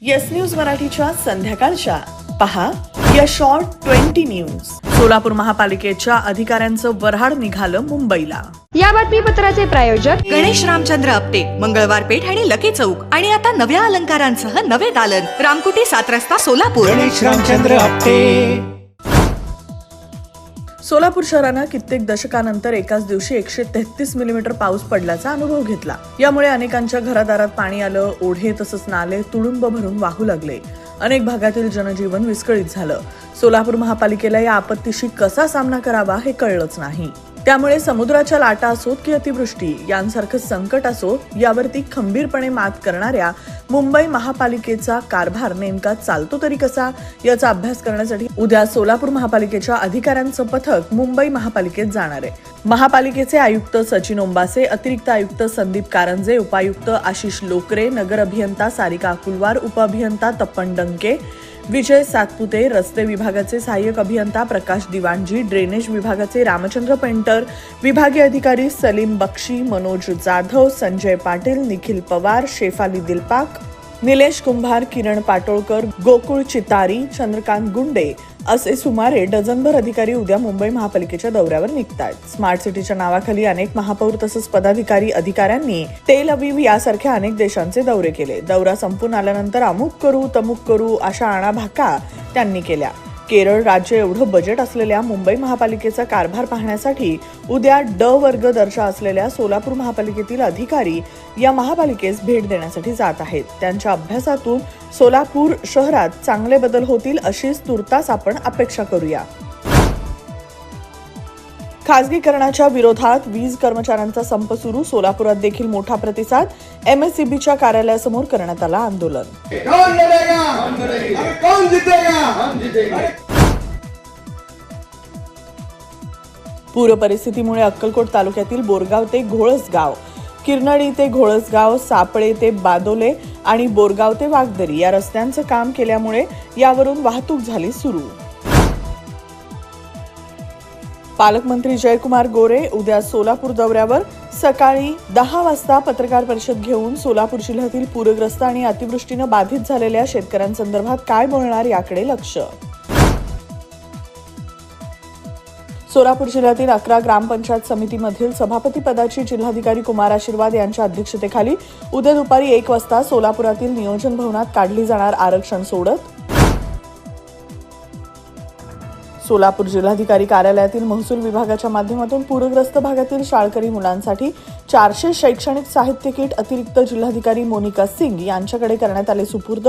Yes News मराठीच्या संध्याकाळच्या. पहा या शॉर्ट ट्वेंटी न्यूज सोलापूर महापालिकेच्या अधिकाऱ्यांचं वऱ्हाड निघालं मुंबईला. या बातमीपत्राचे प्रायोजक गणेश रामचंद्र आपटे मंगळवार पेठ आणि लकी चौक आणि आता नव्या अलंकारांसह नवे दालन. रामकुटी सात रस्ता सोलापूर. गणेश रामचंद्र आपटे. सोलापूर शहरानं कित्येक दशकानंतर एकाच दिवशी एकशे तेहतीस मिलीमीटर पाऊस पडल्याचा अनुभव घेतला. यामुळे अनेकांच्या घरादारात पाणी आलं ओढे तसंच नाले तुडुंब भरून वाहू लागले. अनेक भागातील जनजीवन विस्कळीत झालं. सोलापूर महापालिकेला या आपत्तीशी कसा सामना करावा हे कळलंच नाही. त्यामुळे समुद्राच्या लाटा असोत की अतिवृष्टी यांसारखं संकट असो यावरती खंबीरपणे मात करणाऱ्या मुंबई महापालिकेचा कारभार नेमका चालतो तरी कसा याचा अभ्यास करण्यासाठी उद्या सोलापूर महापालिकेच्या अधिकाऱ्यांचं पथक मुंबई महापालिकेत जाणार आहे. महापालिकेचे आयुक्त सचिन ओंबासे अतिरिक्त आयुक्त संदीप कारंजे उपायुक्त आशिष लोकरे नगर अभियंता सारिका अकुलवार उपअभियंता तप्पन डंके विजय सातपुते रस्ते विभागाचे सहाय्यक अभियंता प्रकाश दिवाणजी ड्रेनेज विभागाचे रामचंद्र पेंटर विभागीय अधिकारी सलीम बक्षी मनोज जाधव संजय पाटील निखिल पवार शेफाली दिलपाक निलेश कुंभार किरण पाटोळकर गोकुळ चितारी चंद्रकांत गुंडे असे सुमारे डझनभर अधिकारी उद्या मुंबई महापालिकेच्या दौऱ्यावर निघत आहेत स्मार्ट सिटीच्या नावाखाली अनेक महापौर तसंच पदाधिकारी अधिकाऱ्यांनी तेल अविव यासारख्या अनेक देशांचे दौरे केले. दौरा संपून आल्यानंतर अमुक करू तमुक करू अशा आणाभाका त्यांनी केल्या. केरळ राज्य एवढं बजेट असलेल्या मुंबई महापालिकेचा कारभार पाहण्यासाठी उद्या ड वर्ग दर्जा असलेल्या सोलापूर महापालिकेतील अधिकारी या महापालिकेस भेट देण्यासाठी जात आहेत. त्यांच्या अभ्यासातून सोलापूर शहरात चांगले बदल होतील अशीच तुर्तास आपण अपेक्षा करूया. खासगीकरणाच्या विरोधात वीज कर्मचाऱ्यांचा संप सुरू. सोलापुरात देखील मोठा प्रतिसाद. एमएससीबीच्या कार्यालयासमोर करण्यात आला आंदोलन. पूर परिस्थितीमुळे अक्कलकोट तालुक्यातील बोरगाव ते घोळसगाव किरनळी ते घोळसगाव सापळे ते बादोले आणि बोरगाव ते वागदरी या रस्त्यांचं काम केल्यामुळे यावरून वाहतूक झाली सुरू. पालकमंत्री जयकुमार गोरे उद्या सोलापूर दौऱ्यावर सकाळी दहा वाजता पत्रकार परिषद घेऊन सोलापूर जिल्ह्यातील पूरग्रस्त आणि अतिवृष्टीनं बाधित झालेल्या शेतकऱ्यांसंदर्भात काय बोलणार याकडे लक्ष. सोलापूर जिल्ह्यातील अकरा ग्रामपंचायत समितीमधील सभापती पदाची जिल्हाधिकारी कुमार आशीर्वाद यांच्या अध्यक्षतेखाली उद्या दुपारी एक वाजता सोलापुरातील नियोजन भवनात काढली जाणार आरक्षण सोडत सोलापूर जिल्हाधिकारी कार्यालयातील महसूल विभागाच्या माध्यमातून पूरग्रस्त भागातील शाळकरी मुलांसाठी चारशे शैक्षणिक साहित्य किट अतिरिक्त जिल्हाधिकारी मोनिका सिंग यांच्याकडे करण्यात आले सुपूर्द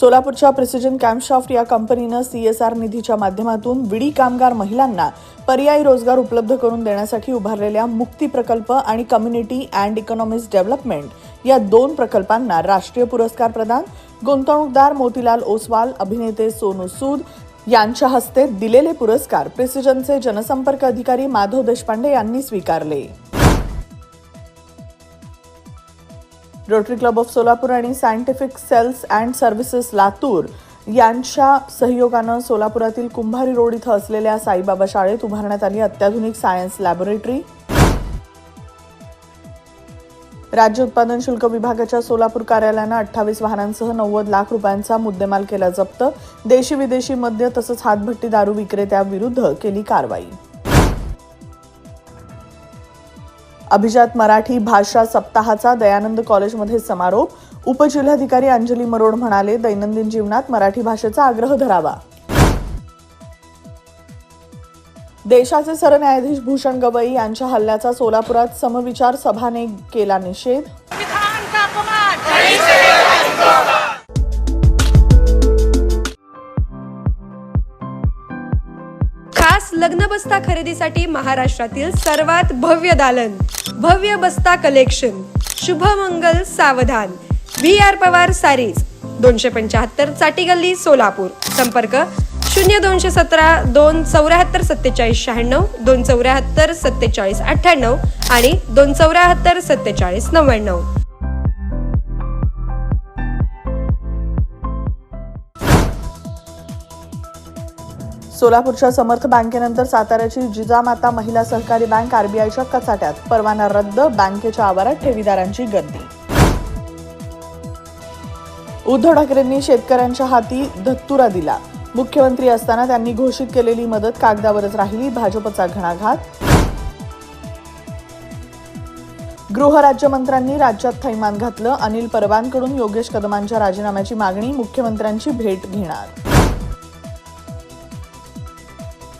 सोलापूरच्या प्रिसिजन कॅम्पशॉफ्ट या कंपनीनं सीएसआर निधीच्या माध्यमातून विडी कामगार महिलांना पर्यायी रोजगार उपलब्ध करून देण्यासाठी उभारलेल्या मुक्ती प्रकल्प आणि कम्युनिटी अँड इकॉनॉमिक्स डेव्हलपमेंट या दोन प्रकल्पांना राष्ट्रीय पुरस्कार प्रदान. गुंतवणूकदार मोतीलाल ओसवाल अभिनेते सोनू सूद यांच्या हस्ते दिलेले पुरस्कार प्रिसिजनचे जनसंपर्क अधिकारी माधव देशपांडे यांनी स्वीकारले. रोटरी क्लब ऑफ सोलापूर आणि scientific sales and services Latur यांच्या सहयोगानं सोलापुरातील कुंभारी रोड इथं असलेल्या साईबाबा शाळेत उभारण्यात आली अत्याधुनिक सायन्स लॅबोरेटरी राज्य उत्पादन शुल्क विभागाच्या सोलापूर कार्यालयानं अठ्ठावीस वाहनांसह नव्वद लाख रुपयांचा मुद्देमाल केला जप्त. देशी विदेशी मद्य तसंच हातभट्टी दारू विक्रेत्याविरुद्ध केली कारवाई. अभिजात मराठी भाषा सप्ताहाचा दयानंद कॉलेजमध्ये समारोप. उपजिल्हाधिकारी अंजली मरोड म्हणाले दैनंदिन जीवनात मराठी भाषेचा आग्रह धरावा. देशाचे सरन्यायाधीश भूषण गवई यांच्या हल्ल्याचा सोलापुरात समविचार सभाने केला निषेध. खास लग्न बस्ता खरेदीसाठी महाराष्ट्रातील सर्वात भव्य दालन. भव्य बस्ता collection. Shubhmangal Savdhan. V R Pawar sarees. दोनशे पंच्याहत्तर चाटी गल्ली सोलापूर. संपर्क शून्य दोनशे सतरा दोन चौऱ्याहत्तर सत्तेचाळीस शहाण्णव दोन चौऱ्याहत्तर सत्तेचाळीस अठ्ठ्याण्णव आणि दोन चौऱ्याहत्तर सत्तेचाळीस नव्याण्णव. सोलापूरच्या समर्थ बँकेनंतर साताऱ्याची जिजामाता महिला सहकारी बँक आरबीआयच्या कचाट्यात. परवाना रद्द बँकेच्या आवारात ठेवीदारांची गर्दी. उद्धव ठाकरेंनी शेतकऱ्यांच्या हाती धत्तुरा दिला. मुख्यमंत्री असताना त्यांनी घोषित केलेली मदत कागदावरच राहिली भाजपचा घणाघात. गृहराज्यमंत्र्यांनी राज्यात थैमान घातलं अनिल परबांकडून योगेश कदमांच्या राजीनाम्याची मागणी मुख्यमंत्र्यांची भेट घेणार.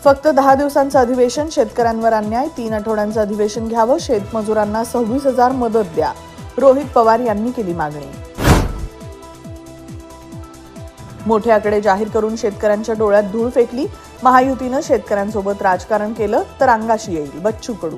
फक्त दहा दिवसांचं अधिवेशन शेतकऱ्यांवर अन्याय तीन आठवड्यांचं अधिवेशन घ्यावं शेतमजुरांना सव्वीस हजार मदत द्या रोहित पवार यांनी केली मागणी. मोठे आकडे जाहीर करून शेतकऱ्यांच्या डोळ्यात धूळ फेकली महायुतीनं शेतकऱ्यांसोबत राजकारण केलं तर अंगाशी येईल बच्चू कडू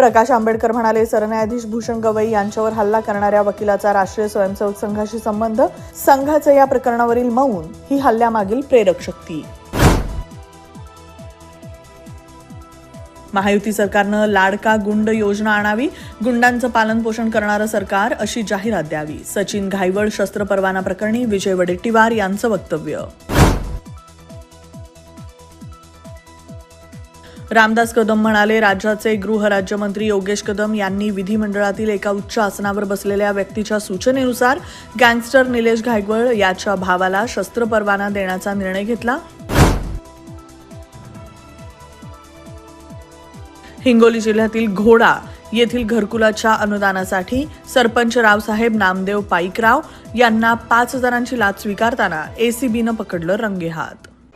प्रकाश आंबेडकर म्हणाले सरन्यायाधीश भूषण गवई यांच्यावर हल्ला करणाऱ्या वकिलाचा राष्ट्रीय स्वयंसेवक संघाशी संबंध संघाचं या प्रकरणावरील मौन ही हल्ल्यामागील प्रेरक शक्ती. महायुती सरकारनं लाडका गुंड योजना आणावी गुंडांचं पालनपोषण करणारं सरकार अशी जाहिरात द्यावी. सचिन घायवळ शस्त्र परवाना प्रकरणी विजय वडेट्टीवार यांचं वक्तव्य. रामदास कदम म्हणाले राज्याचे गृहराज्यमंत्री योगेश कदम यांनी विधिमंडळातील एका उच्च आसनावर बसलेल्या व्यक्तीच्या सूचनेनुसार गँगस्टर निलेश घायगवळ याच्या भावाला शस्त्र परवाना देण्याचा निर्णय घेतला. हिंगोली जिल्ह्यातील घोडा येथील घरकुलाच्या अनुदानासाठी सरपंच रावसाहेब नामदेव पाईकराव यांना पाच हजारांची लाच स्वीकारताना एसीबीनं पकडलं रंगेहात